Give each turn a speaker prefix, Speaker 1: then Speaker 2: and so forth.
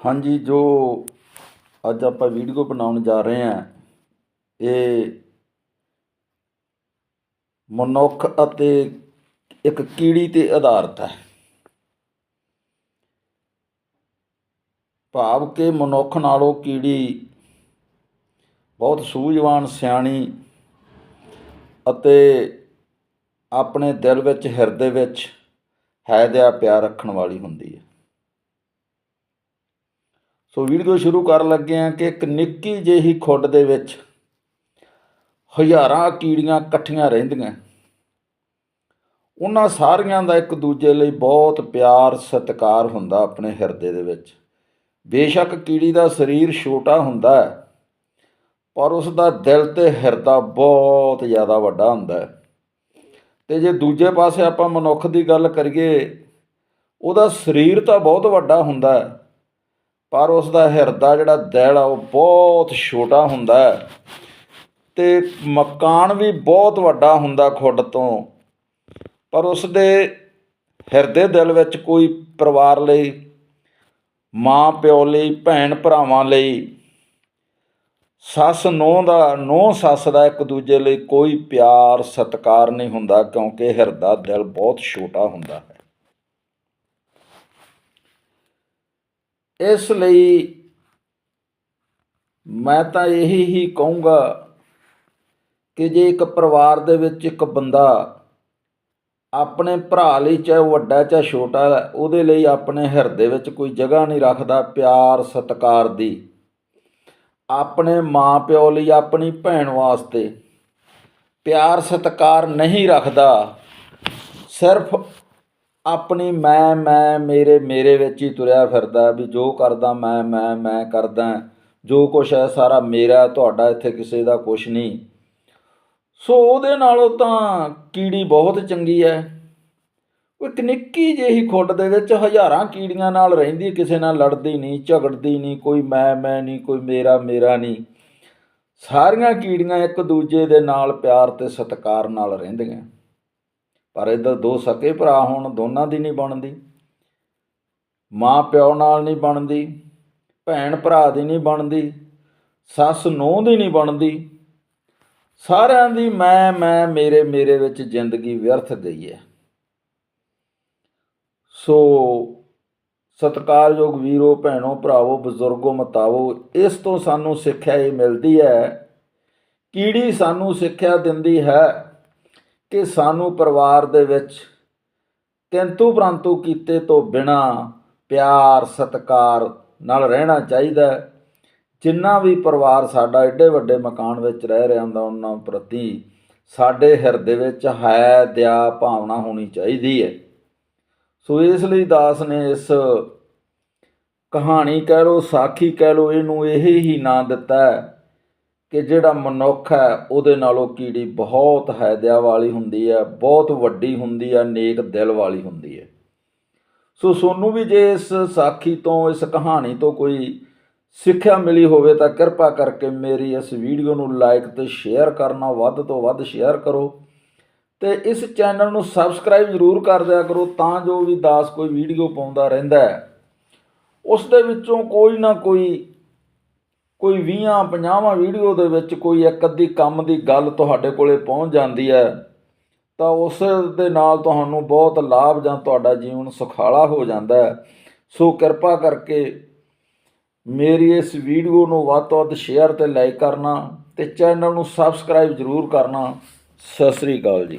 Speaker 1: ਹਾਂਜੀ, ਜੋ ਅੱਜ ਆਪਾਂ ਵੀਡੀਓ ਬਣਾਉਣ ਜਾ ਰਹੇ ਹਾਂ, ਇਹ ਮਨੁੱਖ ਅਤੇ ਇੱਕ ਕੀੜੀ ਤੇ ਆਧਾਰਿਤ ਹੈ। ਭਾਵ ਕਿ ਮਨੁੱਖ ਨਾਲੋਂ ਕੀੜੀ ਬਹੁਤ ਸੂਝਵਾਨ, ਸਿਆਣੀ ਅਤੇ ਆਪਣੇ ਦਿਲ ਵਿੱਚ, ਹਿਰਦੇ ਵਿੱਚ ਹੈ ਦਿਆ ਪਿਆਰ ਰੱਖਣ ਵਾਲੀ ਹੁੰਦੀ ਹੈ। ਸੋ ਵੀਡੀਓ ਸ਼ੁਰੂ ਕਰਨ ਲੱਗੇ ਹਾਂ ਕਿ ਇੱਕ ਨਿੱਕੀ ਜਿਹੀ ਖੁੱਡ ਦੇ ਵਿੱਚ ਹਜ਼ਾਰਾਂ ਕੀੜੀਆਂ ਇਕੱਠੀਆਂ ਰਹਿੰਦੀਆਂ। ਉਹਨਾਂ ਸਾਰੀਆਂ ਦਾ ਇੱਕ ਦੂਜੇ ਲਈ ਬਹੁਤ ਪਿਆਰ, ਸਤਿਕਾਰ ਹੁੰਦਾ ਆਪਣੇ ਹਿਰਦੇ ਦੇ ਵਿੱਚ। ਬੇਸ਼ੱਕ ਕੀੜੀ ਦਾ ਸਰੀਰ ਛੋਟਾ ਹੁੰਦਾ ਹੈ, ਪਰ ਉਸ ਦਾ ਦਿਲ ਤੇ ਹਿਰਦਾ ਬਹੁਤ ਜ਼ਿਆਦਾ ਵੱਡਾ ਹੁੰਦਾ ਹੈ। ਤੇ ਜੇ ਦੂਜੇ ਪਾਸੇ ਆਪਾਂ ਮਨੁੱਖ ਦੀ ਗੱਲ ਕਰੀਏ, ਉਹਦਾ ਸਰੀਰ ਤਾਂ ਬਹੁਤ ਵੱਡਾ ਹੁੰਦਾ ਹੈ ਪਰ ਉਸ ਦਾ ਹਿਰਦਾ ਜਿਹੜਾ ਦਿਲ ਆ, ਉਹ ਬਹੁਤ ਛੋਟਾ ਹੁੰਦਾ ਹੈ ਤੇ ਮਕਾਨ ਵੀ ਬਹੁਤ ਵੱਡਾ ਹੁੰਦਾ ਖੁੱਡ ਤੋਂ। ਪਰ ਉਸ ਦੇ ਹਿਰਦੇ ਦਿਲ ਵਿੱਚ ਕੋਈ ਪਰਿਵਾਰ ਲਈ, ਮਾਂ ਪਿਓ ਲਈ, ਭੈਣ ਭਰਾਵਾਂ ਲਈ, ਸੱਸ ਨੂੰਹ ਦਾ, ਨੂੰਹ ਸੱਸ ਦਾ ਇੱਕ ਦੂਜੇ ਲਈ ਕੋਈ ਪਿਆਰ, ਸਤਿਕਾਰ ਨਹੀਂ ਹੁੰਦਾ ਕਿਉਂਕਿ ਹਿਰਦਾ ਦਿਲ ਬਹੁਤ ਛੋਟਾ ਹੁੰਦਾ ਹੈ। ਇਸ ਲਈ ਮੈਂ ਤਾਂ ਇਹੀ ਹੀ ਕਹੂੰਗਾ ਕਿ ਜੇ ਇੱਕ ਪਰਿਵਾਰ ਦੇ ਵਿੱਚ ਇੱਕ ਬੰਦਾ ਆਪਣੇ ਭਰਾ ਲਈ, ਚਾਹੇ ਉਹ ਵੱਡਾ ਚਾਹੇ ਛੋਟਾ ਉਹਦੇ ਲਈ ਆਪਣੇ ਹਿਰਦੇ ਵਿੱਚ ਕੋਈ ਜਗ੍ਹਾ ਨਹੀਂ ਰੱਖਦਾ ਪਿਆਰ, ਸਤਿਕਾਰ ਦੀ। ਆਪਣੇ ਮਾਂ ਪਿਓ ਲਈ, ਆਪਣੀ ਭੈਣ ਵਾਸਤੇ ਪਿਆਰ, ਸਤਿਕਾਰ ਨਹੀਂ ਰੱਖਦਾ। ਸਿਰਫ ਆਪਣੀ ਮੈਂ ਮੈਂ, ਮੇਰੇ ਮੇਰੇ ਵਿੱਚ ਹੀ ਤੁਰਿਆ ਫਿਰਦਾ ਵੀ ਜੋ ਕਰਦਾ ਮੈਂ ਮੈਂ ਮੈਂ ਕਰਦਾ। ਜੋ ਕੁਛ ਹੈ ਸਾਰਾ ਮੇਰਾ, ਤੁਹਾਡਾ ਇੱਥੇ ਕਿਸੇ ਦਾ ਕੁਛ ਨਹੀਂ। ਸੋ ਉਹਦੇ ਨਾਲੋਂ ਤਾਂ ਕੀੜੀ ਬਹੁਤ ਚੰਗੀ ਹੈ। ਉਹ ਇੱਕ ਨਿੱਕੀ ਜਿਹੀ ਖੁੱਡ ਦੇ ਵਿੱਚ ਹਜ਼ਾਰਾਂ ਕੀੜੀਆਂ ਨਾਲ ਰਹਿੰਦੀ, ਕਿਸੇ ਨਾਲ ਲੜਦੀ ਨਹੀਂ, ਝਗੜਦੀ ਨਹੀਂ, ਕੋਈ ਮੈਂ ਮੈਂ ਨਹੀਂ, ਕੋਈ ਮੇਰਾ ਮੇਰਾ ਨਹੀਂ। ਸਾਰੀਆਂ ਕੀੜੀਆਂ ਇੱਕ ਦੂਜੇ ਦੇ ਨਾਲ ਪਿਆਰ ਤੇ ਸਤਿਕਾਰ ਨਾਲ ਰਹਿੰਦੀਆਂ। ਪਰ ਇੱਧਰ ਦੋ ਸਕੇ ਭਰਾ ਹੋਣ, ਦੋਨਾਂ ਦੀ ਨਹੀਂ ਬਣਦੀ। ਮਾਂ ਪਿਓ ਨਾਲ ਨਹੀਂ ਬਣਦੀ, ਭੈਣ ਭਰਾ ਦੀ ਨਹੀਂ ਬਣਦੀ, ਸੱਸ ਨੂੰਹ ਦੀ ਨਹੀਂ ਬਣਦੀ। ਸਾਰਿਆਂ ਦੀ ਮੈਂ ਮੈਂ, ਮੇਰੇ ਮੇਰੇ ਵਿੱਚ ਜ਼ਿੰਦਗੀ ਵਿਅਰਥ ਗਈ ਹੈ। ਸੋ ਸਤਿਕਾਰਯੋਗ ਵੀਰੋ, ਭੈਣੋ, ਭਰਾਵੋ, ਬਜ਼ੁਰਗੋ, ਮਤਾਵੋ, ਇਸ ਤੋਂ ਸਾਨੂੰ ਸਿੱਖਿਆ ਇਹ ਮਿਲਦੀ ਹੈ। ਕੀੜੀ ਸਾਨੂੰ ਸਿੱਖਿਆ ਦਿੰਦੀ ਹੈ? ਕਿ ਸਾਨੂੰ ਪਰਿਵਾਰ ਦੇ ਵਿੱਚ ਕਿੰਤੂ ਪ੍ਰੰਤੂ ਕੀਤੇ ਤੋਂ ਬਿਨਾ ਪਿਆਰ, ਸਤਿਕਾਰ ਨਾਲ ਰਹਿਣਾ ਚਾਹੀਦਾ ਜਿੰਨਾ ਵੀ ਪਰਿਵਾਰ ਸਾਡਾ ਏਡੇ ਵੱਡੇ ਮਕਾਨ ਵਿੱਚ ਰਹਿ ਰਿਹਾ ਹੁੰਦਾ, ਉਹਨਾਂ ਪ੍ਰਤੀ ਸਾਡੇ ਹਿਰਦੇ ਵਿੱਚ ਹੈ ਦਇਆ ਭਾਵਨਾ ਹੋਣੀ ਚਾਹੀਦੀ ਹੈ। ਸੋ ਇਸ ਲਈ ਦਾਸ ਨੇ ਇਸ ਕਹਾਣੀ ਕਹਿ ਲੋ ਸਾਖੀ ਕਹਿ ਲੋ ਇਹਨੂੰ ਇਹ ਹੀ ਨਾਂ ਦਿੱਤਾ ਕਿ ਜਿਹੜਾ ਮਨੁੱਖ ਹੈ, ਉਹਦੇ ਨਾਲੋਂ ਕੀੜੀ ਬਹੁਤ ਹੈਦਿਆ ਵਾਲੀ ਹੁੰਦੀ ਹੈ, ਬਹੁਤ ਵੱਡੀ ਹੁੰਦੀ ਹੈ, ਨੇਕ ਦਿਲ ਵਾਲੀ ਹੁੰਦੀ ਹੈ। ਸੋ ਸੋਨੂੰ ਵੀ ਜੇ ਇਸ ਸਾਖੀ ਤੋਂ, ਇਸ ਕਹਾਣੀ ਤੋਂ ਕੋਈ ਸਿੱਖਿਆ ਮਿਲੀ ਹੋਵੇ, ਤਾਂ ਕਿਰਪਾ ਕਰਕੇ ਮੇਰੀ ਇਸ ਵੀਡੀਓ ਨੂੰ ਲਾਈਕ ਤੇ ਸ਼ੇਅਰ ਕਰਨਾ, ਵੱਧ ਤੋਂ ਵੱਧ ਸ਼ੇਅਰ ਕਰੋ। ਤੇ ਇਸ ਚੈਨਲ ਨੂੰ ਸਬਸਕ੍ਰਾਈਬ ਜ਼ਰੂਰ ਕਰ ਦਿਆ ਕਰੋ, ਤਾਂ ਜੋ ਵੀ ਦਾਸ ਕੋਈ ਵੀਡੀਓ ਪਾਉਂਦਾ ਰਹਿੰਦਾ ਹੈ। ਉਸ ਦੇ ਵਿੱਚੋਂ ਕੋਈ ਨਾ ਕੋਈ ਕੋਈ 20 50 ਵੀਡੀਓ ਦੇ ਵਿੱਚ ਕੋਈ ਇੱਕ ਅੱਧੀ ਕੰਮ ਦੀ ਗੱਲ ਤੁਹਾਡੇ ਕੋਲੇ ਪਹੁੰਚ ਜਾਂਦੀ ਹੈ, ਤਾਂ ਉਸ ਦੇ ਨਾਲ ਤੁਹਾਨੂੰ ਬਹੁਤ ਲਾਭ ਜਾਂ ਤੁਹਾਡਾ ਜੀਵਨ ਸੁਖਾਲਾ ਹੋ ਜਾਂਦਾ ਹੈ। ਸੋ ਕਿਰਪਾ ਕਰਕੇ ਮੇਰੀ ਇਸ ਵੀਡੀਓ ਨੂੰ ਵੱਧ ਤੋਂ ਵੱਧ ਸ਼ੇਅਰ ਤੇ ਲਾਈਕ ਕਰਨਾ ਤੇ ਚੈਨਲ ਨੂੰ ਸਬਸਕ੍ਰਾਈਬ ਜ਼ਰੂਰ ਕਰਨਾ। ਸਤਿ ਸ੍ਰੀ ਅਕਾਲ ਜੀ।